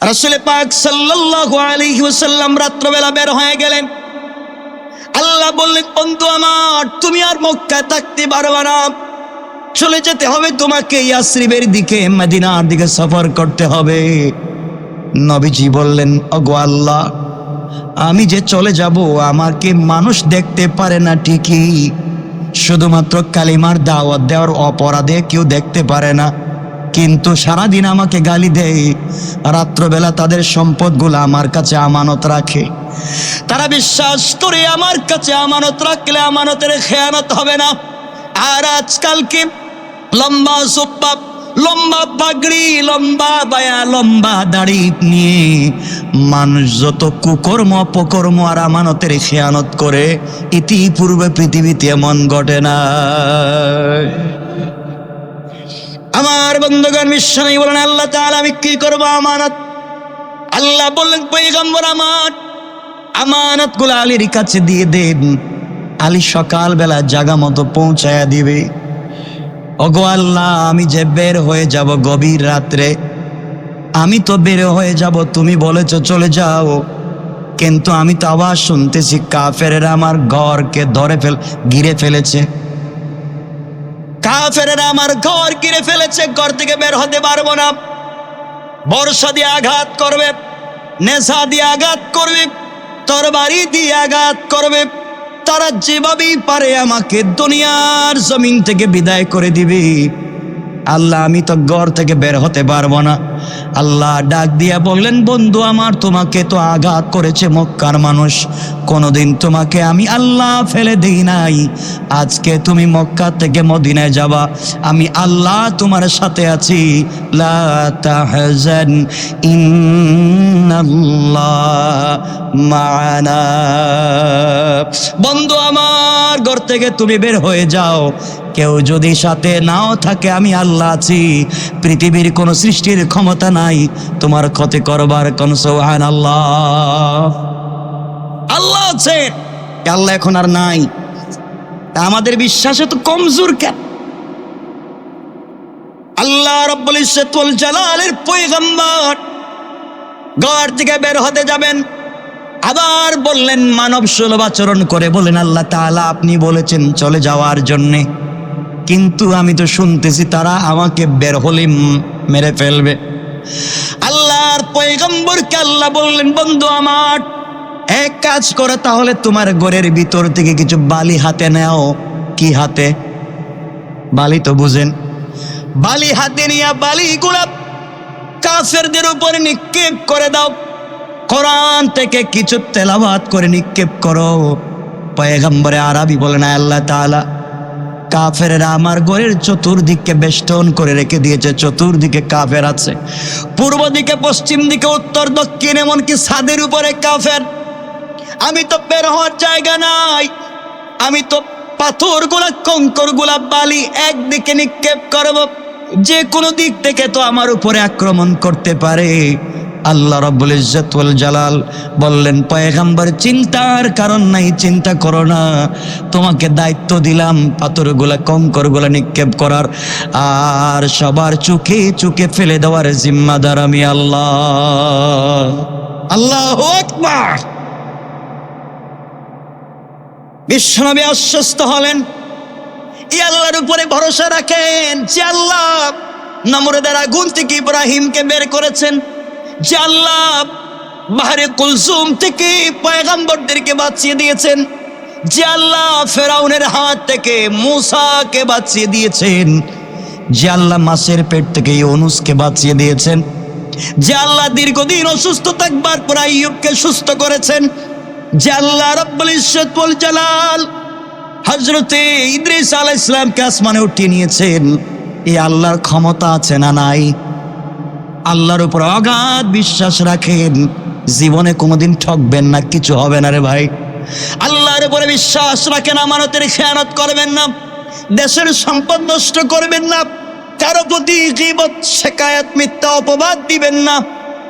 রাসুল পাক সাল্লাল্লাহু আলাইহি ওয়াসাল্লাম রাত্রবেলা বের হয়ে গেলেন। আল্লাহ বললেন, বন্ধু আমার, তুমি আর মক্কা থাকতে পারবে না। চলে যেতে হবে তোমাকে ইয়াসরিবের দিকে, মদিনার দিকে সফর করতে হবে। নবীজি বললেন অগো আল্লাহ, আমি যে চলে যাব, আমাকে মানুষ দেখতে পারে না ঠিকই। শুধুমাত্র কালিমার দাওয়াত দেওয়ার অপরাধে কেউ দেখতে পারে না। কিন্তু সারাদিন আমাকে গালি দেয়। রাত্রবেলা তাদের সম্পদগুলো আমার কাছে আমানত রাখে। তারা বিশ্বাস করে আমার কাছে আমানত রাখলে আমানতের খেয়ানত হবে না। আর আজকাল আজকালকে লম্বা সোপ্পা লম্বা পাগড়ি, লম্বা বায়া, লম্বা দাড়ি নিয়ে মানুষ যত কুকর্ম, অপকর্ম আর আমানতের খেয়ানত করে, ইতিপূর্বে পৃথিবীতে এমন ঘটে না বন্ধুগণ বিশ্বনী বলেন, আল্লাহ তাআলা, আমি কি করব আমানত? আল্লাহ বললেন পৈগম্বর আমার আমানতগুলো আলীর কাছে দিয়ে দেন। আলী সকালবেলা জাগা মতো পৌঁছায়া দিবে। ওগো আল্লাহ, আমি যে বের হয়ে যাব গভীর রাত্রে, আমি তো বের হয়ে যাব, তুমি বলেছ চলে যাও। কিন্তু আমি তো আবার শুনতেছি, কাফেরেরা আমার ঘরকে ধরে ফেল, ঘিরে ফেলেছে। কাফেরেরা আমার ঘর গিরে ফেলেছে, ঘর থেকে বের হতে পারব না। বর্ষা দিয়ে আঘাত করবে, নেশা দিয়ে আঘাত করবে, তরবারি দিয়ে আঘাত করবে। তারা যেভাবেই পারে আমাকে দুনিয়ার জমিন থেকে বিদায় করে দিবে। আল্লাহ, আমি তো ঘর থেকে বের হতে পারব না। আল্লাহ ডাক দিয়া বললেন, বন্ধু, আমার তোমাকে তো আঘাত করেছে মক্কার মানুষ। কোনোদিন তোমাকে আমি আল্লাহ ফেলে দিই নাই। আজকে তুমি মক্কা থেকে মদিনায় যাবা। আমি আল্লাহ তোমার সাথে আছি। বন্ধু, আমার ঘর থেকে তুমি বের হয়ে যাও। কেউ যদি সাথে নাও থাকে, আমি আল্লাহ আছি। পৃথিবীর কোনো সৃষ্টির ক্ষমতা নাই। তোমার ক্ষতি করবার কোন সোহান আল্লাহ। আল্লাহ আছে। আল্লাহ এখন আর নাই। আমাদের বিশ্বাসে তো কমজোর কেন? আল্লাহ রব্বুল ইজ্জতুল জালালের পয়গম্বর ঘর থেকে বের হতে যাবেন। আবার বললেন মানব সুলভ আচরণ করে বলেন, আল্লাহ তাআলা আপনি বলেছেন, চলে যাওয়ার জন্যে। কিন্তু আমি তো শুনতেছি তারা আমাকে বের হলে মেরে ফেলবে। আল্লাহর পয়গম্বরকে আল্লাহ বললেন, বন্ধু আমার, এক কাজ করে, তাহলে তোমার ঘরের ভিতর থেকে কিছু বালি হাতে নেও। কি হাতে? বালি তো বুঝেন। বালি হাতে নিয়ে বালি গুলাব কাফেরদের উপরে নিক্ষেপ করে দাও। কোরআন থেকে কিছু তেলাবাত করে নিক্ষেপ করো। পয়গম্বরে আরবি বলেন আল্লাহ তাআলা। কাফেরেরা আমার ঘরের চতুর্দিককে বেষ্টন করে রেখে দিয়েছে, চতুর্দিকে কাফের আছে। পূর্ব দিকে, পশ্চিম দিকে, উত্তর, দক্ষিণ, এমনকি ছাদের উপরে কাফের। আমি তো বের হওয়ার জায়গা নাই। আমি তো পাথরগুলা কঙ্করগুলা বালি একদিকে নিক্ষেপ করব। যে কোনো দিক থেকে তো আমার উপরে আক্রমণ করতে পারে। আল্লাহ রব্বুল ইজ্জতুল জালাল বললেন, পয়গাম্বর, চিন্তার কারণ নাই, চিন্তা করো না। তোমাকে দায়িত্ব দিলাম, পাথরগুলা কঙ্করগুলা নিক্ষেপ করার। আর সবার চোখে চোখে ফেলে দেওয়ার জিম্মাদার আমি আল্লাহ। আল্লাহ বিশ্বনবী আশ্বস্ত হলেন ই আল্লাহর উপরে ভরসা রাখেন, যে আল্লাহ নমরদের আগুন থেকে ইব্রাহিমকে বের করেছেন। যে বাহারে কুলসুম থেকে পয়গাম্বরদেরকে বাঁচিয়ে দিয়েছেন, যে আল্লাহ ফেরাউনের হাত থেকে মুসাকে বাঁচিয়ে দিয়েছেন, যে আল্লাহ মাসের পেট থেকে ইউনুসকে বাঁচিয়ে দিয়েছেন, যে আল্লাহ দীর্ঘদিন অসুস্থ থাকবার পর আইয়ুবকে সুস্থ করেছেন, যে আল্লাহ রব্বুল ওয়াল জালাল হজরতে ইদ্রিস আলাইহিস সালামকে আসমানে উঠিয়ে নিয়েছেন এই আল্লাহর ক্ষমতা আছে না নাই? আল্লাহর উপর অগাধ বিশ্বাস রাখেন। জীবনে কোনোদিন ঠকবেন না, কিছু হবে না রে ভাই। আল্লাহর উপরে বিশ্বাস রাখেন, আমানতের খেয়ানত করবেন না। দেশের সম্পদ নষ্ট করবেন না। কারও প্রতি গীবত, শেকায়াত, মিথ্যা অপবাদ দিবেন না।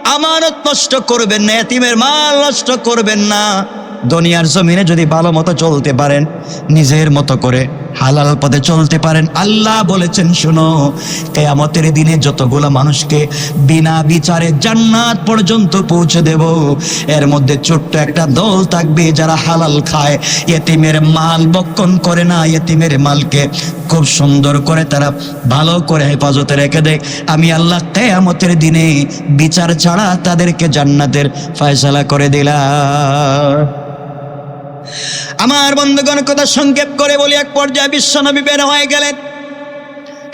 আমানত নষ্ট করবেন না, এতিমের মাল নষ্ট করবেন না। দুনিয়ার জমিনে যদি ভালো মতো চলতে পারেন, নিজের মতো করে হালাল পথে চলতে পারেন। আল্লাহ বলেছেন, শুনো, কেয়ামতের দিনে যতগুলো মানুষকে বিনা বিচারে জান্নাত পর্যন্ত পৌঁছে দেব, এর মধ্যে ছোট্ট একটা দল থাকবে যারা হালাল খায়। এতিমের মাল বক্ষণ করে না, এতিমের মালকে খুব সুন্দর করে তারা ভালো করে হেফাজতে রেখে দেয়। আমি আল্লাহ কেয়ামতের দিনে বিচার ছাড়া তাদেরকে জান্নাতের ফয়সালা করে দিলাম। আমার বন্ধুগণ, কথা সংক্ষেপ করে বলি, এক পর্যায়ে বিশ্বনবী বের হয়ে গেলেন।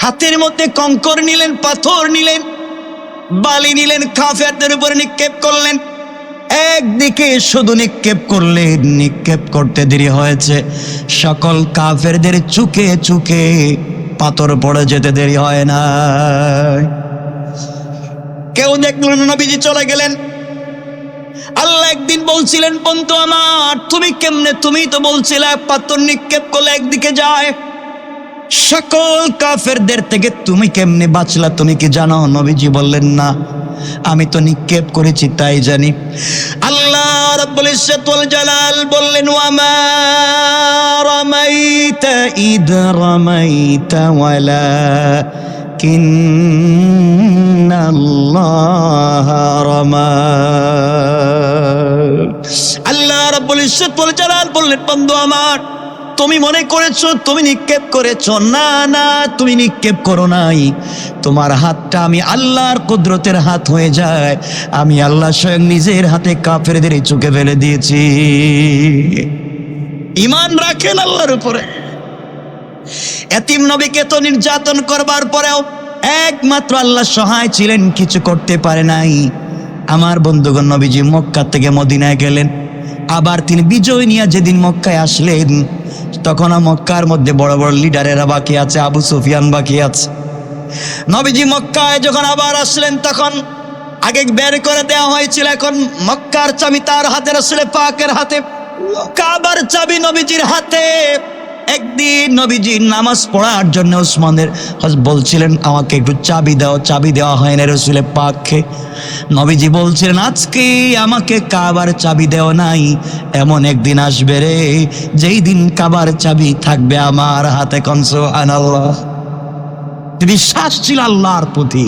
হাতের মধ্যে কঙ্কর নিলেন, পাথর নিলেন, বালি নিলেন, কাফেরদের উপরে নিক্ষেপ করলেন। একদিকে শুধু নিক্ষেপ করলে নিক্ষেপ করতে দেরি হয়েছে। সকল কাফেরদের চুকে চুকে পাথর পড়ে যেতে দেরি হয় না কেউ দেখলেন নবীজি চলে গেলেন। আল্লাহ একদিন বলছিলেন, বন্ধু আমার, তুমি কেমনে? তুমি তো বলছিলে, পাথর নিক্ষেপ করলে একদিকে যায়। সকল কাফেরদের থেকে তুমি কেমনে বাঁচলা, তুমি কি জানো? নবীজি বললেন, না, আমি তো নিক্ষেপ করেছি, তাই জানি। আল্লাহ রাব্বুল ইজ্জত জালাল বললেন ওয়ামা রামাইতা ইদ রামাইতা ওয়ালা কিন্নাল্লাহ রামা আল্লাহ রাব্বুল ইজ্জত ওয়াল জালাল বললেন, বন্ধু আমার, তুমি মনে করেছ, তুমি নিক্ষেপ না না, তুমি নিক্ষেপ করো নাই। তোমার হাতটা আমি আল্লাহর কুদরতের হাত হয়ে যায়। আমি আল্লাহ স্বয়ং নিজের হাতে কাফেরদের চোখে ফেলে দিয়েছি। ইমান রাখেন আল্লাহর উপরে। এতিম নবীকে তো নির্যাতন করবার পরেও একমাত্র আল্লাহ সহায় ছিলেন, কিছু করতে পারে নাই। আমার বন্ধুগণ নবীজি মক্কা থেকে মদিনায় গেলেন। আবার তিনি বিজয় নিয়ে যেদিন মক্কায় আসলেন, তখন মক্কার মধ্যে বড় বড় লিডারেরা বাকি আছে, আবু সুফিয়ান বাকি আছে। নবীজি মক্কায় যখন আবার আসলেন, তখন আগে বের করে দেওয়া হয়েছিল এখন মক্কার চাবি তার হাতে রসুলে পাকের হাতে। কাবার চাবি নবীজির হাতে। একদিন নবীজি নামাজ পড়ার জন্য ওসমানের বলছিলেন, আমাকে একটু চাবি দাও, চাবি দেওয়া হয় না রসুলে পাককে। নবীজি বলছিলেন, আজকে আমাকে কাবার চাবি দেও নাই, এমন একদিন আসবে রে, যেই দিন কাবার চাবি থাকবে আমার হাতে কনসো আনাল্লাহ বিশ্বাস ছিল আল্লাহর প্রতি।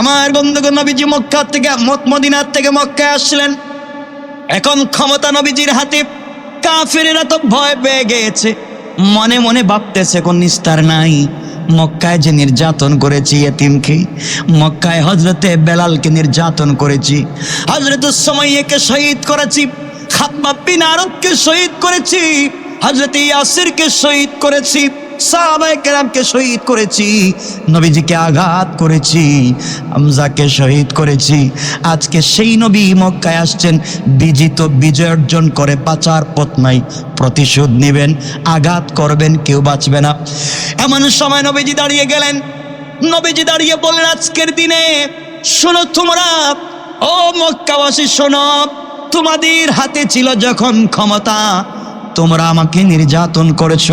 আমার বন্ধুগণ, নবীজি মক্কা থেকে মদিনার থেকে মক্কায় আসলেন। এখন ক্ষমতা নবীজির হাতে কাফেরেরা তো ভয় পেয়ে গেছে। মনে মনে ভাবতেছে কোন নিস্তার নাই। মক্কায় যে নির্যাতন করেছি এতিমকে, মক্কায় হজরতে বেলালকে নির্যাতন করেছি। হজরত সময়কে শহীদ করেছি খাতমা বিন শহীদ করেছি হজরত ইয়াসিরকে শহীদ করেছি। সাহাবায়ে কেরামকে শহীদ করেছি, নবীজিকে আঘাত করেছি, হামজাকে শহীদ করেছি। আজকে সেই নবী মক্কায় আসছেন, বিজিত বিজয় অর্জন করে, পাচার পথ নাই প্রতিশোধ নেবেন, আঘাত করবেন, কেউ বাঁচবে না। এমন সময় নবীজি দাঁড়িয়ে গেলেন। নবীজি দাঁড়িয়ে বললেন, আজকের দিনে শোনো তোমরা, ও মক্কাবাসী শোনো, তোমাদের হাতে ছিল যখন ক্ষমতা, তোমরা আমাকে নির্যাতন করেছ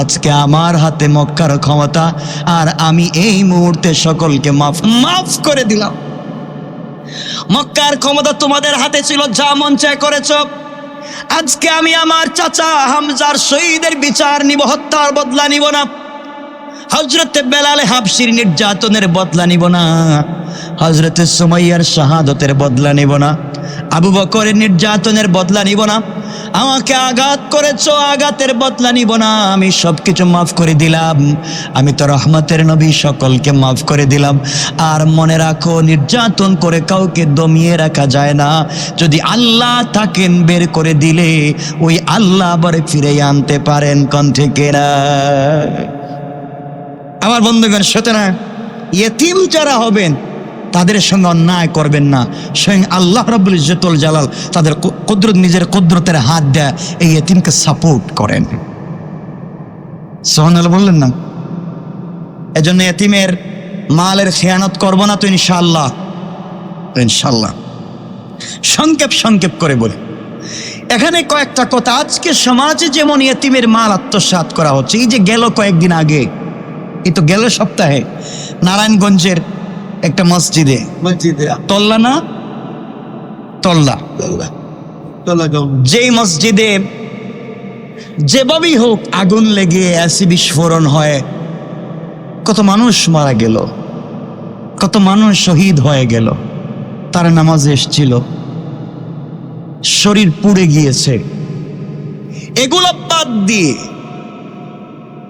আজকে আমার হাতে মক্কার ক্ষমতা, আর আমি এই মুহূর্তে সকলকে মাফ মাফ করে দিলাম। মক্কার ক্ষমতা তোমাদের হাতে ছিল, যা মন চায় করেছ। আজকে আমি আমার চাচা হামজার শহীদের বিচার নিব, হত্যার বদলা নিব না। হজরতে বেলালে হাফসির নির্যাতনের বদলা নিব না। হজরতে সুমাইয়ার শাহাদতের বদলা নিব না। আবু বকরের নির্যাতনের বদলা নিব না। আমাকে আঘাত করেছ, আঘাতের বদলা নিব না। আমি সব কিছু মাফ করে দিলাম। আমি তো রহমতের নবী, সকলকে মাফ করে দিলাম। আর মনে রাখো, নির্যাতন করে কাউকে দমিয়ে রাখা যায় না। যদি আল্লাহ থাকেন বের করে দিলে, ওই আল্লাহ আবার ফিরে আনতে পারেন কণ্ঠে কেরা আমার বন্ধুগণ, সুতরাং ইয়েতিম যারা হবেন তাদের সঙ্গে অন্যায় করবেন না। স্বয়ং আল্লাহ রব্বুল ইজ্জতুল জালাল তাদের কুদরত, নিজের কুদরতের হাত দেয় এই এতিমকে সাপোর্ট করেন। সোহান বললেন না? এজন্য এতিমের মালের খেয়ানত করব না তো ইনশাল্লাহ ইনশাল্লাহ সংক্ষেপ সংক্ষেপ করে বলি। এখানে কয়েকটা কথা। আজকে সমাজে যেমন এতিমের মাল আত্মসাৎ করা হচ্ছে, এই যে গেল কয়েকদিন আগে, এই তো গেল সপ্তাহে, নারায়ণগঞ্জের একটা মসজিদে। মসজিদে। তল্লা না? তল্লা। যেই মসজিদে যেভাবেই হোক আগুন লেগে অ্যাসি বিস্ফোরণ হয় কত মানুষ মারা গেল কত মানুষ শহীদ হয়ে গেল তারা নামাজে এসছিল শরীর পুড়ে গিয়েছে। এগুলো বাদ দিয়ে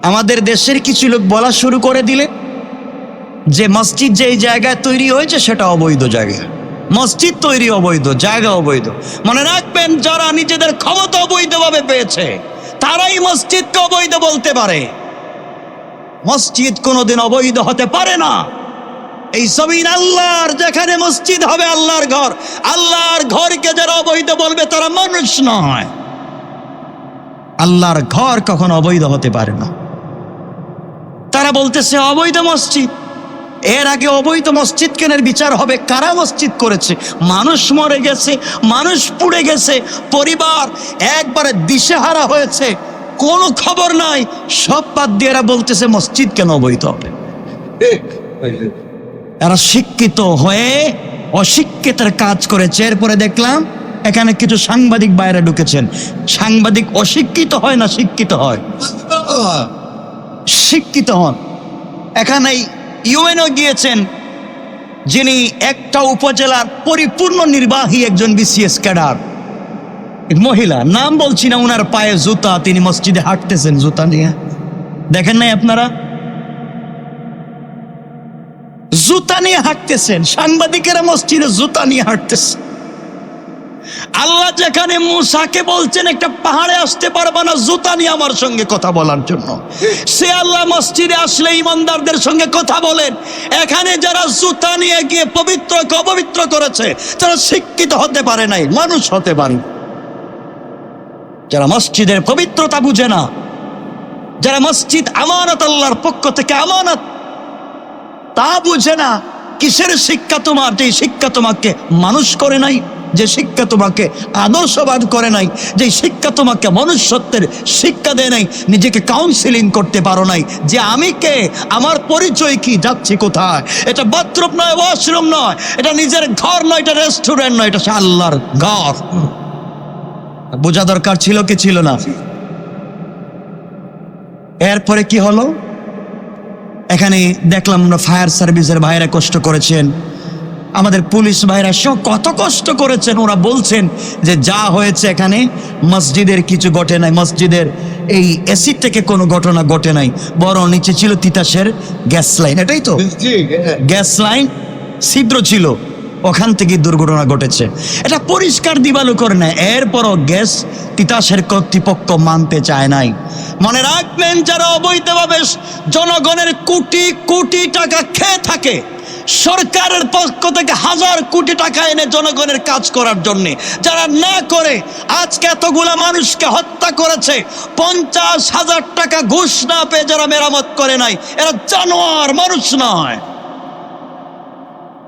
আমাদের দেশের কিছু লোক বলা শুরু করে দিলে যে মসজিদ যেই জায়গায় তৈরি হয়েছে সেটা অবৈধ জায়গা। মসজিদ তৈরি অবৈধ, জায়গা অবৈধ। মনে রাখবেন, যারা নিজেদের ক্ষমতা অবৈধভাবে পেয়েছে, তারাই মসজিদকে অবৈধ বলতে পারে। মসজিদ কোনোদিন অবৈধ হতে পারে না। এই জমিন আল্লাহর, যেখানে মসজিদ হবে আল্লাহর ঘর। আল্লাহর ঘরকে যারা অবৈধ বলবে, তারা মানুষ নয়। আল্লাহর ঘর কখন অবৈধ হতে পারে না। তারা বলতেছে, অবৈধ মসজিদ। এর আগে অবৈধ মসজিদ কেনের বিচার হবে কারা মসজিদ করেছে? মানুষ মরে গেছে মানুষ পুড়ে গেছে পরিবার একবারে দিশেহারা হয়েছে কোনো খবর নাই সব বাদ দিয়ে এরা বলতেছে মসজিদ কেন অবৈধ হবে? এরা শিক্ষিত হয়ে অশিক্ষিতের কাজ করেছে। এরপরে দেখলাম এখানে কিছু সাংবাদিক বাইরে ঢুকেছেন। সাংবাদিক অশিক্ষিত হয় না শিক্ষিত হয়? শিক্ষিত হন। এখানে ইউএনও গিয়েছেন, যিনি একটা উপজেলার পরিপূর্ণ নির্বাহী একজন বিসিএস ক্যাডার। মহিলা, নাম বলছি না, উনার পায়ে জুতা, তিনি মসজিদে হাঁটতেছেন জুতা নিয়ে। দেখেন নাই আপনারা? জুতা নিয়ে হাঁটতেছেন, সাংবাদিকেরা মসজিদে জুতা নিয়ে হাঁটতেছে। আল্লাহ যেখানে মুসাকে বলছেন, একটা পাহাড়ে আসতে পারবে না, জুতা নিয়ে আমার সঙ্গে কথা বলার জন্য। সে আল্লাহ মসজিদে আসলে ইমানদারদের সঙ্গে কথা বলেন। এখানে যারা জুতা নিয়ে গিয়ে পবিত্র অপবিত্র করেছে, তারা শিক্ষিত হতে পারে নাই, মানুষ হতে পারে যারা মসজিদের পবিত্রতা বুঝে না, যারা মসজিদ আমানত আল্লাহর পক্ষ থেকে আমানত, তা বুঝে না, কিসের শিক্ষা তোমার? যে শিক্ষা তোমাকে মানুষ করে নাই। যে শিক্ষা তোমাকে আদর্শবাদ করে নাই, যে শিক্ষা তোমাকে মনুষ্যত্বের শিক্ষা দেয় নাই, নিজেকে কাউন্সিলিং করতে পারো নাই, যে আমি কে, আমার পরিচয় কি, যাচ্ছি কোথায়? এটা বাথরুম নয় ওয়াশরুম নয়, এটা নিজের ঘর নয়, এটা রেস্টুরেন্ট নয়, এটা আল্লাহর ঘর। বোঝা দরকার ছিল কি ছিল না? এরপরে কি হলো? এখানে দেখলাম আমরা ফায়ার সার্ভিসের ভাইরা কষ্ট করেছেন। আমাদের পুলিশ ভাইরা সব কত কষ্ট করেছেন। ওরা বলছেন যে যা হয়েছে এখানে মসজিদের কিছু ঘটে নাই। মসজিদের এই অ্যাসিড থেকে কোনো ঘটনা ঘটে নাই। বরং নিচে ছিল তিতাসের গ্যাস লাইন এটাই তো? গ্যাস লাইন ছিদ্র ছিল। ওখান থেকে দুর্ঘটনা ঘটেছে। এটা পরিষ্কার দিবালু করে না এরপরও গ্যাস তিতাসের কর্তৃপক্ষ মানতে চায় নাই। মনে রাখবেন যারা অবৈধভাবে জনগণের কোটি কোটি টাকা খেয়ে থাকে সরকারের পক্ষ থেকে হাজার কোটি টাকা এনে জনগণের কাজ করার জন্য। যারা না করে, আজকে এতগুলা মানুষকে হত্যা করেছে, পঞ্চাশ হাজার টাকা ঘুষ না পেয়ে যারা মেরামত করে নাই, এরা জানোয়ার, মানুষ নয়।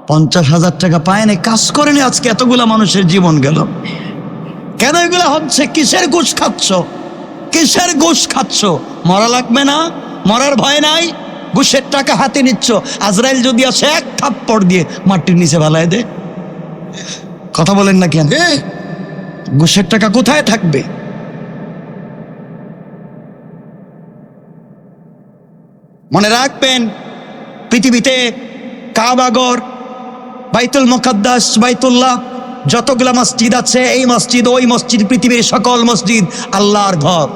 পঞ্চাশ হাজার টাকা পায়নি কাজ করেনি আজকে এতগুলা মানুষের জীবন গেল। কেন এগুলো হচ্ছে? কিসের ঘুষ খাচ্ছ? কিসের ঘুষ খাচ্ছ? মরা লাগবে না? মরার ভয় নাই? ঘুষের টাকা হাতে নিচ্ছ। আজরাইল যদি আসে এক থাপ্পড় দিয়ে মাটির নিচে ভালায় দে। কথা বলেন না কেন? ঘুষের টাকা কোথায় থাকবে? মনে রাখবেন পৃথিবীতে কাবাগর বাইতুল মুকাদ্দাস বাইতুল্লাহ যতগুলা মসজিদ আছে এই মসজিদ ওই মসজিদ পৃথিবীর সকল মসজিদ আল্লাহর ঘর।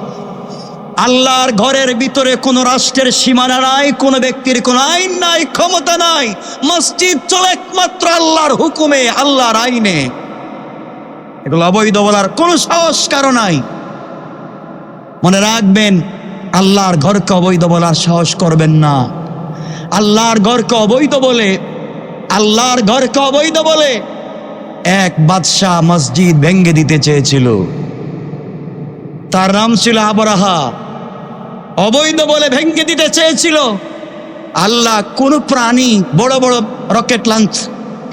আল্লাহর ঘরের ভিতরে কোনো রাষ্ট্রের সীমানা নাই, কোনো ব্যক্তির কোনো আইন নাই, ক্ষমতা নাই। মসজিদ চলে একমাত্র আল্লাহর হুকুমে, আল্লাহর আইনে। এগুলো অবৈধ বলার কোনো সাহস কারও নাই। মনে রাখবেন, আল্লাহর ঘরকে অবৈধ বলার সাহস করবেন না। আল্লাহর ঘরকে অবৈধ বলে, আল্লাহর ঘরকে অবৈধ বলে এক বাদশাহ মসজিদ ভেঙ্গে দিতে চেয়েছিল। তার নাম ছিল আবরাহা। অবৈধ বলে ভেঙ্গে দিতে চেয়েছিল। আল্লাহ কোন প্রাণী, বড় বড় রকেট লঞ্চ,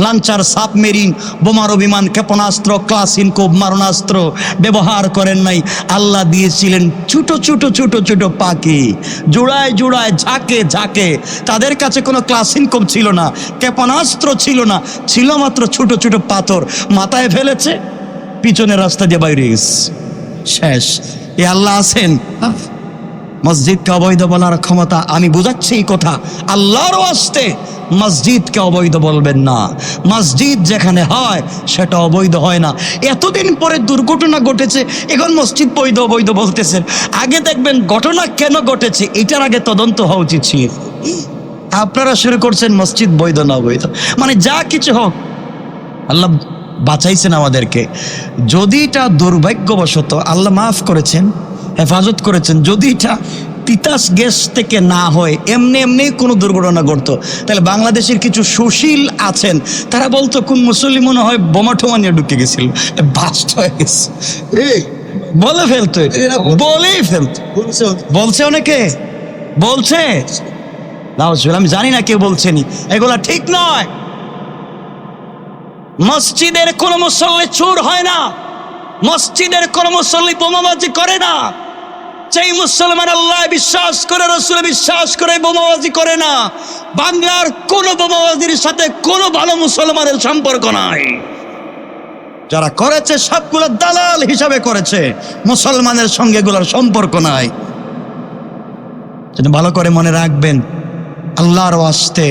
লাঞ্চার সাবমেরিন, বোমার বিমান ক্ষেপণাস্ত্র, ক্লাসিন কোব মারণাস্ত্র ব্যবহার করেন নাই। আল্লাহ দিয়েছিলেন ছোট ছোট ছোট ছোট পাখি। জোড়ায় জোড়ায়, ঝাঁকে ঝাঁকে। তাদের কাছে কোনো ক্লাসিন কোব ছিল না, ক্ষেপণাস্ত্র ছিল না, ছিল মাত্র ছোট ছোট পাথর। মাথায় ফেলেছে, পিছনের রাস্তা দিয়ে বাইরে গেছে। শেষ। এ আল্লাহ আছেন? মসজিদকে অবৈধ বলার ক্ষমতা, আমি বুঝাচ্ছি এই কথা। আল্লাহরও আসতে মসজিদকে অবৈধ বলবেন না। মসজিদ যেখানে হয়, সেটা অবৈধ হয় না। এতদিন পরে দুর্ঘটনা ঘটেছে, এখন মসজিদ বৈধ, অবৈধ বলতেছেন। আগে দেখবেন ঘটনা কেন ঘটেছে, এটার আগে তদন্ত হওয়া উচিত ছিল আপনারা শুরু করছেন মসজিদ বৈধ না অবৈধ। মানে যা কিছু হোক, আল্লাহ বাঁচাইছেন আমাদেরকে। যদি এটা দুর্ভাগ্যবশত আল্লাহ মাফ করেছেন হেফাজত করেছেন। যদি এটা তিতাস গ্যাস থেকে না হয় এমনি এমনি কোনো দুর্ঘটনা ঘটতো। তাহলে বাংলাদেশের কিছু সুশীল আছেন তারা বলতো কোন মুসল্লি মনে হয় বোমা টোমা নিয়ে ঢুকে গেছিল। বাস্ট হয়ে গেছে। বলে ফেলতো বলেই ফেলতো। বলছে অনেকে। বলছে আমি জানি না কেউ বলছেনি এগুলা ঠিক নয়। মসজিদের কোন মুসল্লি চোর হয় না। মসজিদের কোন মুসল্লি বোমাবাজি করে না। যেই মুসলমান আল্লাহ বিশ্বাস করে, রসুল বিশ্বাস করে, বোমাবাজি করে না, বাংলার কোন বোমাবাজির সাথে কোনো ভালো মুসলমানের সম্পর্ক নাই। যারা করেছে, সবগুলো দালাল হিসাবে করেছে, মুসলমানের সঙ্গে এগুলোর সম্পর্ক নাই। ভালো করে মনে রাখবেন, আল্লাহর আসতে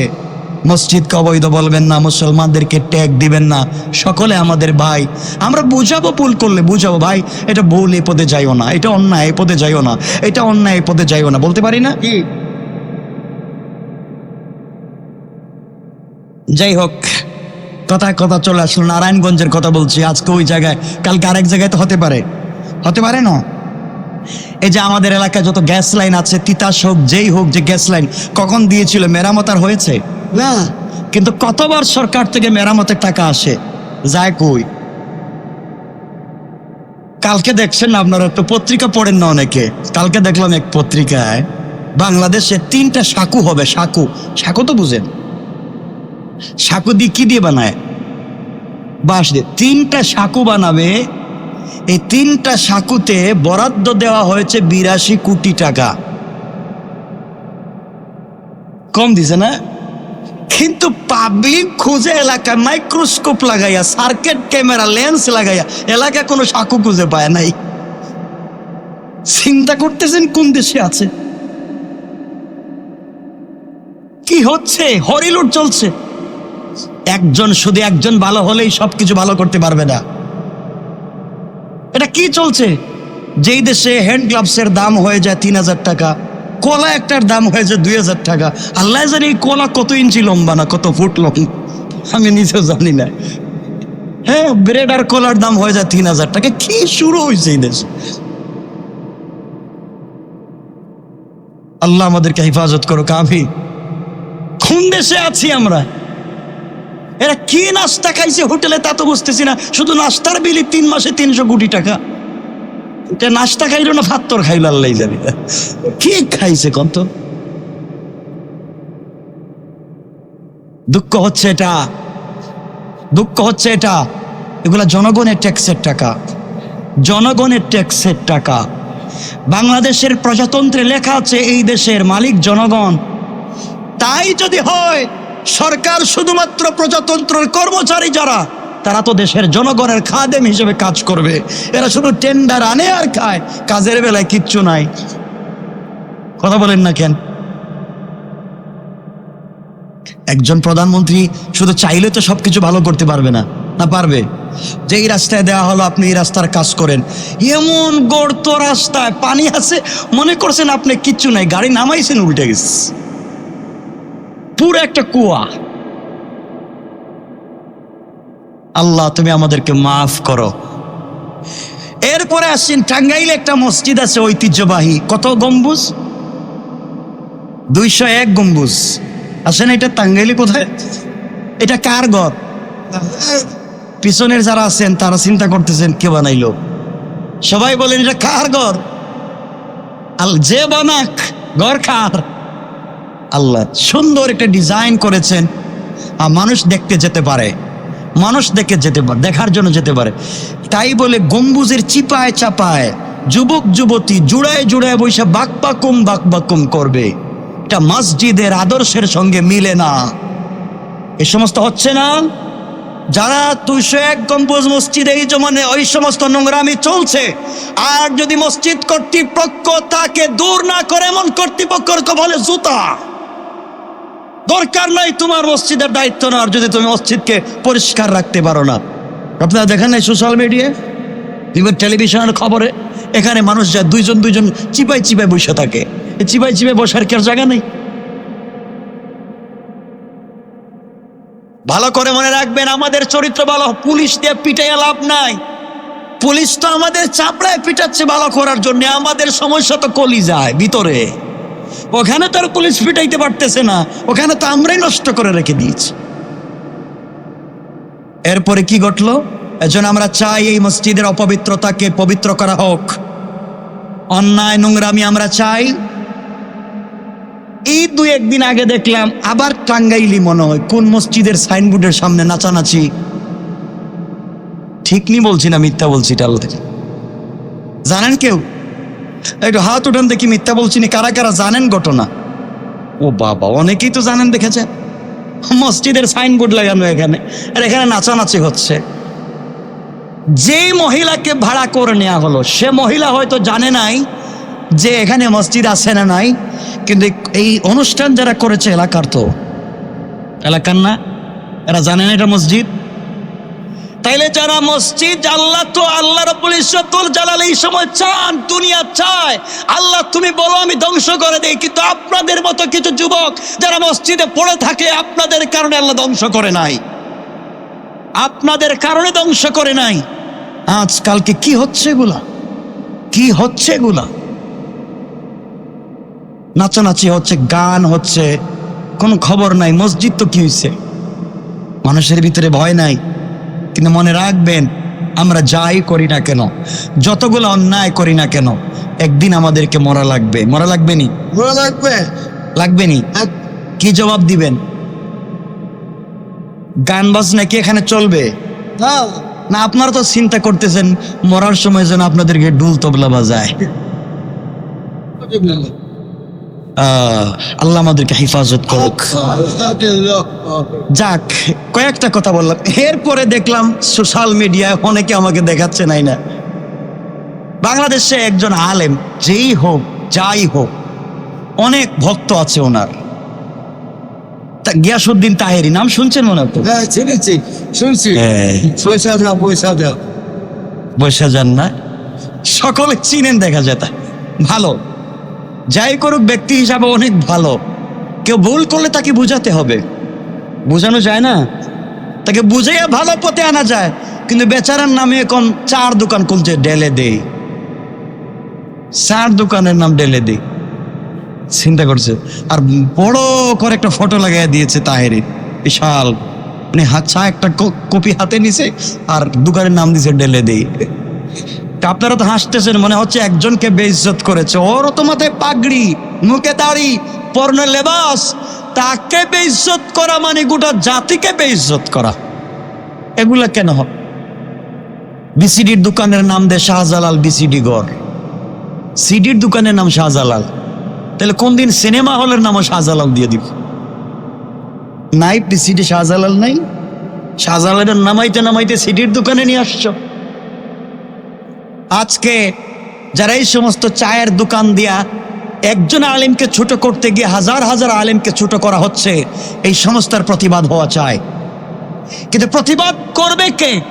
মসজিদকে অবৈধ বলবেন না মুসলমানদেরকে ট্যাগ দিবেন না। সকলে আমাদের ভাই। আমরা বুঝাবো ভুল করলে বুঝাবো ভাই এটা ভুল এ পদে যাইও না। এটা অন্যায় এ পদে যাইও না। এটা অন্যায় এ পদে যাইও না। বলতে পারি না? যাই হোক কথায় কথা চলে আসলো। নারায়ণগঞ্জের কথা বলছি। আজকে ওই জায়গায় কালকে আরেক জায়গায় তো হতে পারে। হতে পারে না? এই যে আমাদের এলাকায় যত গ্যাস লাইন আছে তিতাস হোক যেই হোক যে গ্যাস লাইন কখন দিয়েছিল মেরামত আর হয়েছে? না। কিন্তু কতবার সরকার থেকে মেরামতের টাকা আসে? যায় কই? কালকে দেখছেন আপনারা? তো পত্রিকা পড়েন না অনেকে। কালকে দেখলাম এক পত্রিকায় বাংলাদেশে তিনটা সাকু হবে সাকু। সাকু তো বুঝেন। সাকু দিয়ে কি দিয়ে বানায়? বাঁশ দিয়ে। তিনটা সাকু বানাবে এই তিনটা সাকুতে বরাদ্দ দেওয়া হয়েছে বিরাশি কোটি টাকা। কম দিছে না? কিন্তু পাবলিক খুঁজে এলাকায় মাইক্রোস্কোপ লাগাইয়া সার্কেট ক্যামেরা লেন্স লাগাইয়া, এলাকায় কোনো সাকু খুঁজে পায় নাই। চিন্তা করতেছেন কোন দেশে আছে? কি হচ্ছে? হরিলুট চলছে। একজন শুধু একজন ভালো হলেই সবকিছু ভালো করতে পারবে না। এটা কি চলছে? যেই দেশে হ্যান্ড গ্লাভসের দাম হয়ে যায় তিন হাজার টাকা, কলা একটার দাম হয়ে যায় দুই হাজার টাকা। আল্লাহ জানি এই কলা কত ইঞ্চি লম্বা না কত ফুট লম্বা? আমি নিজেও জানি না। হ্যাঁ ব্রেড আর কলার দাম হয়ে যায় তিন হাজার টাকা। কি শুরু হয়েছে এই দেশে? আল্লাহ আমাদেরকে হেফাজত করুক আমি কোন দেশে আছি আমরা? এরা কি নাস্তা খাইছে হোটেলে তা তো বুঝতেছি না। শুধু নাস্তার বিলি তিন মাসে তিনশো কোটি টাকা। এটা নাস্তা খাইলো না ফাত্তর খাইলো আল্লাহ জানি। কি খাইছে কত দুঃখ হচ্ছে এটা। দুঃখ হচ্ছে এটা। এগুলা জনগণের ট্যাক্সের টাকা। জনগণের ট্যাক্সের টাকা। বাংলাদেশের প্রজাতন্ত্রে লেখা আছে, এই দেশের মালিক জনগণ। তাই যদি হয় সরকার শুধুমাত্র প্রজাতন্ত্রের কর্মচারী যারা, তারা তো দেশের জনগণের খাদেম হিসেবে কাজ করবে। এরা শুধু টেন্ডার আনে আর খায়, কাজের বেলায় কিচ্ছু নাই। কথা বলেন না কেন? একজন প্রধানমন্ত্রী শুধু চাইলে তো সবকিছু ভালো করতে পারবে না না পারবে? যে এই রাস্তায় দেওয়া হলো, আপনি এই রাস্তার কাজ করেন। এমন গর্ত রাস্তায় পানি আছে, মনে করছেন আপনি কিচ্ছু নাই, গাড়ি নামাইছেন, উল্টে গেছে। পুরো একটা কুয়া। আল্লাহ, তুমি আমাদেরকে মাফ করো। এরপরে আসছেন টাঙ্গাইলে একটা মসজিদ আছে ঐতিহ্যবাহী। কত গম্বুজ? দুইশো এক গম্বুজ। আসেন, এটা টাঙ্গাইলে কোথায়? এটা কার ঘর? পিছনের যারা আছেন, তারা চিন্তা করতেছেন, কে বানাইলো? সবাই বলেন, এটা কার ঘর? আল, যে বানাক, ঘর কার? আল্লাহ সুন্দর একটা ডিজাইন করেছেন। আর মানুষ দেখতে যেতে পারে। মানুষ দেখে যেতে পারে, দেখার জন্য যেতে পারে। তাই বলে গম্বুজের চিপায় চাপায় যুবক, যুবতী জুড়ায় জুড়ায় বসে বাক বাকুম বাক বাকুম করবে। এটা মসজিদের আদর্শের সঙ্গে মিলে না। এ সমস্ত হচ্ছে না? যারা দুইশো এক গম্বুজ মসজিদ এই জমানে ওই সমস্ত নোংরামি চলছে। আর যদি মসজিদ কর্তৃপক্ষ তাকে দূর না করে, এমন কর্তৃপক্ষের বলে জুতা। দরকার নাই তোমার মসজিদের দায়িত্ব নেওয়ার যদি তুমি মসজিদকে পরিষ্কার রাখতে পারো না। আপনারা দেখেন নাই সোশ্যাল মিডিয়ায় টেলিভিশনের খবরে, এখানে মানুষ যায়, দুইজন দুইজন চিপাই চিপাই বসে থাকে। চিপাই চিপাই বসার কি আর জায়গা নেই? ভালো করে মনে রাখবেন, আমাদের চরিত্র ভালো, পুলিশ দিয়ে পিটাইয়া লাভ নাই। পুলিশ তো আমাদের চাপড়ায় পিটাচ্ছে ভালো করার জন্য, আমাদের সমস্যা তো কলি যায় ভিতরে। ওখানে তো আর পুলিশ পিটাইতে পারতেছে না। ওখানে তো আমরাই নষ্ট করে রেখে দিয়েছি। এরপরে কি ঘটলো? এজন্য আমরা চাই এই মসজিদের অপবিত্রতাকে পবিত্র করা হোক। অন্যায় নোংরামি আমরা চাই। এই দু একদিন আগে দেখলাম আবার টাঙ্গাইলি মনে হয়। কোন মসজিদের সাইনবোর্ডের সামনে নাচানাচি। ঠিক নি বলছি না, মিথ্যা বলছি টাল জানেন কেউ? একটু হাত উঠান দেখি মিথ্যা বলছি না, কারা কারা জানেন ঘটনা? ও বাবা, অনেকেই তো জানেন দেখেছে। মসজিদের সাইনবোর্ড লাগানো এখানে, আর এখানে নাচানাচি হচ্ছে। যেই মহিলাকে ভাড়া করে নেওয়া হলো, সে মহিলা হয়তো জানে নাই যে এখানে মসজিদ আছে না নাই, কিন্তু এই অনুষ্ঠান যারা করেছে এলাকার তো, এলাকার না, এরা জানে না এটা মসজিদ। তাইলে যারা মসজিদ, আল্লাহ তো আল্লাহ রব্বুল ইজ্জতুল জালাল এই সময় চান, দুনিয়া চায়। আল্লাহ তুমি বলো, আমি ধ্বংস করে দেই, কিন্তু আপনাদের মতো কিছু যুবক যারা মসজিদে পড়ে থাকে, আপনাদের কারণে আল্লাহ ধ্বংস করে নাই। আপনাদের কারণে ধ্বংস করে নাই। আজকালকে কি হচ্ছে এগুলা? কি হচ্ছে এগুলা? নাচানাচি হচ্ছে, গান হচ্ছে, কোনো খবর নাই, মসজিদ তো কি হয়েছে মানুষের ভিতরে ভয় নাই। কিন্তু মনে রাখবেন আমরা যাই করি না কেন যতগুলো অন্যায় করি না কেন একদিন আমাদেরকে মরা লাগবে। মরা লাগবে নি? ভালো লাগবে। লাগবে নি? কি জবাব দিবেন? গান বাজনা কি এখানে চলবে? না। না আপনারা তো চিন্তা করতেছেন মরার সময় যেন আপনাদেরকে ডুল তবলা বাজায়। আল্লাহ আমাদেরকে হেফাজত করুক। যাক কয়েকটা কথা বললাম। এরপরে দেখলাম সোশ্যাল মিডিয়ায় অনেকে আমাকে দেখাচ্ছে নাই না। বাংলাদেশে একজন আলেম যেই হোক যাই হোক অনেক ভক্ত আছে ওনার। তা গিয়াসুদ্দিন তাহেরি নাম শুনছেন মনে হয়? হ্যাঁ চিনেছি শুনছি। হ্যাঁ। পয়সা দাও পয়সা দাও। বসে যান না। সকলে চিনেন দেখা যায় ভালো। যাই করুক, ব্যক্তি হিসাবে অনেক ভালো। কেউ ভুল করলে তাকে বুঝাতে হবে। বোঝানো যায় না? তাকে বুঝাইয়া ভালো পথে আনা যায়। কিন্তু বেচারার নামে এখন চার দোকান খুলছে ডেলে দেই। চার দোকানের নাম ডেলে দেই। চিন্তা করছে। আর বড় করে একটা ফটো লাগাই দিয়েছে তাহেরি। বিশাল। মানে হাত চা একটা কপি হাতে নিছে আর দোকানের নাম দিছে ডেলে দেই। আপনারা তো হাসতেছেন, মনে হচ্ছে একজনকে বেইজ্জত করেছে। ওরও তো মাথায় পাগড়ি, মুখে দাড়ি পর্ণ লেবাস। তাকে বেইজ্জত করা মানে গোটা জাতিকে বেইজ্জত করা। এগুলা কেন হয়? বিসিডির দোকানের নাম দে শাহজালাল বিসিডি গড়। সিডির দোকানের নাম শাহজালাল। তাহলে কোন দিন সিনেমা হলের নামও শাহজালাল দিয়ে দিব? নাই সিডি শাহজালাল নাই। শাহজালালের নামাইতে নামাইতে সিডির দোকানে নিয়ে আসছো। আজকে যারা এই সমস্ত চায়ের দোকান দিয়া একজন আলিমকে ছোট করতে গিয়ে হাজার হাজার আলিমকে ছোট করা হচ্ছে, এই সমস্তার প্রতিবাদ হওয়া চায় কিন্তু প্রতিবাদ করবে কে?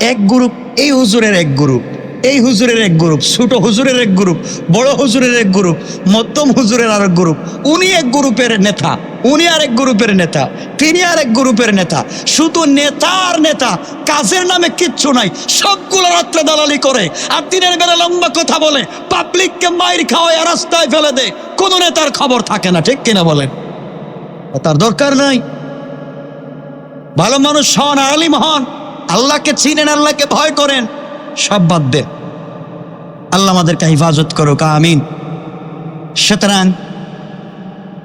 এক গ্রুপ, এই হুজুরের এক গ্রুপ। এই হুজুরের এক গ্রুপ, ছোট হুজুরের এক গ্রুপ, বড় হুজুরের এক গ্রুপ, মধ্যম হুজুরের আর এক গ্রুপ। উনি এক গ্রুপের নেতা, উনি আর এক গ্রুপের নেতা, তিনি আর এক গ্রুপের নেতা। শুধু নেতা আর নেতা, কাজের নামে কিচ্ছু নাই, সবগুলো রাত্রে দালালি করে। আর দিনের বেলা লম্বা কথা বলে পাবলিককে মাইর খাওয়ায় রাস্তায় ফেলে দেয়। কোনো নেতার খবর থাকে না, ঠিক কিনা বলেন? তার দরকার নাই। ভালো মানুষ হন, আলিম হন, আল্লাহকে চিনেন, আল্লাহকে ভয় করেন। সব বাদ দে। আল্লাহ আমাদেরকে হেফাজত করুক আমিন। সুতরাং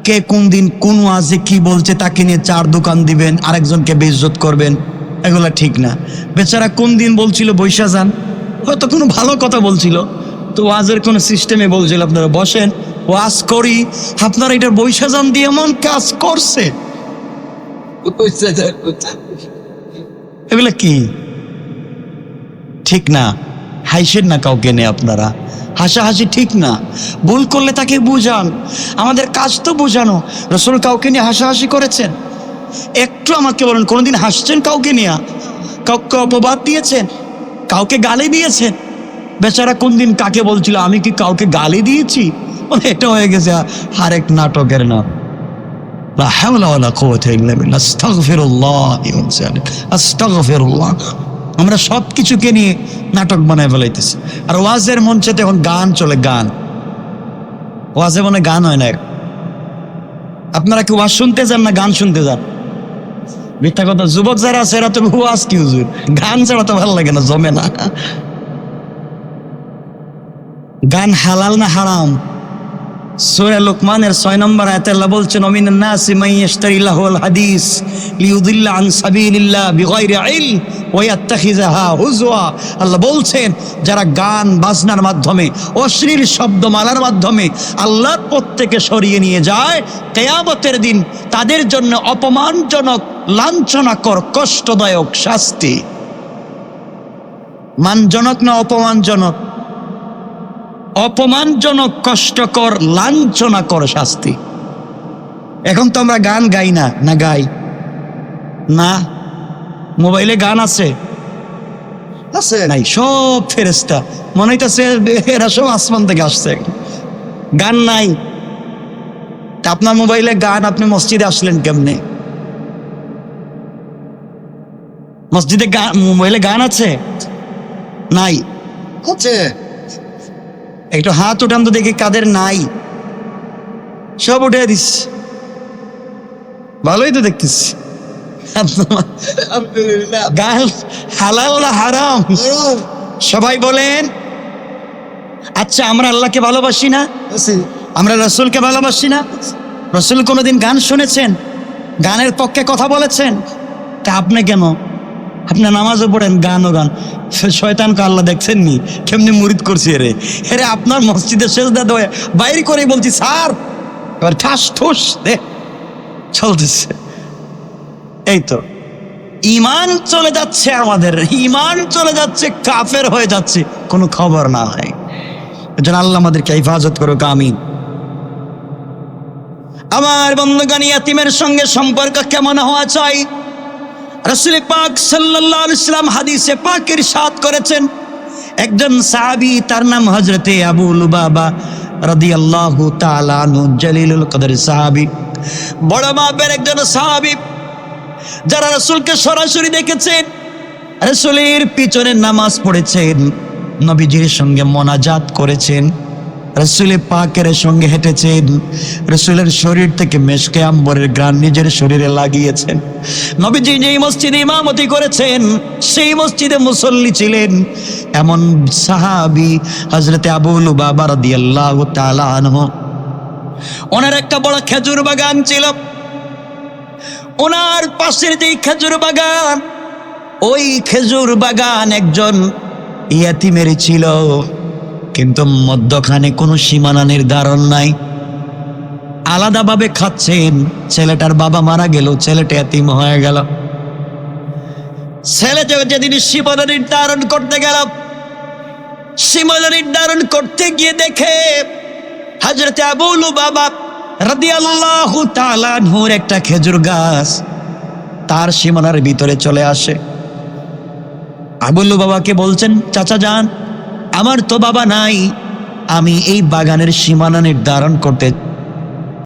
কে কোন দিন কোন ওয়াজে কি বলছে তাকে নিয়ে চার দোকান দিবেন আরেকজনকে বেইজ্জত করবেন এগুলা ঠিক না। বেচারা কোন দিন বলছিল বৈশা যান? হয়তো কোনো ভালো কথা বলছিল। তো ওয়াজের কোনো সিস্টেমে বলছিল আপনারা বসেন ওয়াজ করি। আপনারা এটা বৈশা যান দিয়ে এমন কাজ করছে? এগুলো কি? ঠিক না। হাইসেন না কাউকে নে আপনারা। হাসাহাসি ঠিক না। ভুল করলে তাকে বুঝান। আমাদের কাজ তো বোঝানো। রসুল কাউকে নিয়ে হাসাহাসি করেছেন। একটু আমাকে বলেন, কোনোদিন হাসছেন কাউকে নিয়ে? কাউকে অপবাদ দিয়েছেন? কাউকে গালি দিয়েছেন? বেচারা কোন দিন কাকে বলছিল, আমি কি কাউকে গালি দিয়েছি? এটা হয়ে গেছে আর এক নাটকের না হ্যাঁ আস্তাগফিরুল্লাহ আস্তাগফিরুল্লাহ। আমরা সব কিছুকে নিয়ে নাটক বানায় ফেলাইতেছি। আর ওয়াজের মঞ্চে তো এখন গান চলে, গান। ওয়াজে মনে গান হয় না আপনারা কি ওয়াজ শুনতে যান না গান শুনতে যান? মিথ্যা কথা, যুবক যারা আছে, এরা তো ওয়াজ কি হুজুর? গান ছাড়া তো ভালো লাগে না, জমে না। গান হালাল না হারাম? সুরে লোকমানের ছয় নম্বর আয়াতে আল্লাহ বলছেন অমিন নাসি মাইয়াশতারি লাহুল হাদিস লিউদিল্লা আন সাবিলিল্লাহ বিগাইরি ইলম। ওয়া ইয়াত্তাখিযাহা হুজওয়া। আল্লাহ বলছেন, যারা গান বাজনার মাধ্যমে, অশ্লীল শব্দমালার মাধ্যমে আল্লাহর থেকে সরিয়ে নিয়ে যায়, কেয়ামতের দিন তাদের জন্য অপমানজনক, লাঞ্ছনাকর, কষ্টদায়ক শাস্তি। মানজনক না অপমানজনক? অপমানজনক, কষ্টকর, লাঞ্ছনাকর শাস্তি। এখন তো আমরা গান গাই না না গাই। না মোবাইলে গান আছে। আছে? নাই সব ফেরেস্তা মনে হইতেছে এরা সব আসমান থেকে আসছে। গান নাই। তা আপনার মোবাইলে গান আপনি মসজিদে আসলেন কেমনে? মসজিদে গান মোবাইলে গান আছে? নাই। আছে। একটু হাত উঠান তো দেখি কাদের নাই। সব উঠে দিস। ভালোই তো দেখতেছি। গান হালাল না হারাম? সবাই বলেন। আচ্ছা আমরা আল্লাহকে ভালোবাসি না? আমরা রসুলকে ভালোবাসি না? রসুল কোনোদিন গান শুনেছেন? গানের পক্ষে কথা বলেছেন? তা আপনি কেন? আপনি নামাজও পড়েন গান। ও গান শয়তানকে আল্লাহ দেখছেন নি কেমনি মুরিদ করছি এরে? এরে আপনার মসজিদে শেষ দা দয়ে বাইরে করে বলছি স্যার এবার ঠাস ঠুস দে। চলতেছে। এই তো। ইমান চলে যাচ্ছে আমাদের, ইমান চলে যাচ্ছে, কাফের হয়ে যাচ্ছে, কোনো খবর না হয় এজন্য আল্লাহ আমাদেরকে হেফাজত করুক, আমিন। আমার বন্ধুগান ইয়াতিমের সঙ্গে সম্পর্ক কেমন হওয়া চাই? রসুল পাক সাল্লাল্লাহু আলাইহি সাল্লাম হাদিসে পাকের সাথ করেছেন, একজন সাহাবী, তার নাম হযরতে আবু লুবাবা রাদিয়াল্লাহু তাআলা আনহু, জলিলুল কদর সাহাবী। বড় মাপের একজন সাহাবী যারা রসুলকে সরাসরি দেখেছেন, রসুলের পিছনে নামাজ পড়েছেন, নবীজির সঙ্গে মোনাজাত করেছেন রসুলের পাকের সঙ্গে হেঁটেছেন, রসুলের শরীর থেকে মেশকে আম্বরের গ্রান নিজের শরীরে লাগিয়েছেন। নবীজি যেই মসজিদে ইমামতি করেছেন, সেই মসজিদে মুসল্লি ছিলেন। এমন সাহাবি হজরতে আবুল বাবা রাদিয়াল্লাহু তাআলা আনহু। ওনার একটা বড় খেজুর বাগান ছিল। ওনার পাশের যেই খেজুর বাগান, ওই খেজুর বাগান একজন ইয়াতিমের ছিল, কিন্তু মধ্যখানে কোনো সীমানা নির্ধারণ নাই। আলাদাভাবে খাচ্ছেন, ছেলেটার বাবা মারা গেল, ছেলেটা এতিম হয়ে গেল। ছেলে যেদিন সীমানা নির্ধারণ করতে গেল, সীমানা নির্ধারণ করতে গিয়ে দেখে হাজরতে আবুলু বাবা রাদিয়াল্লাহু তাআলা আনহুর একটা খেজুর গাছ তার সীমানার ভিতরে চলে আসে। আবুল্লু বাবাকে বলছেন, চাচা যান, আমার তো বাবা নাই, আমি এই বাগানের সীমানা নির্ধারণ করতে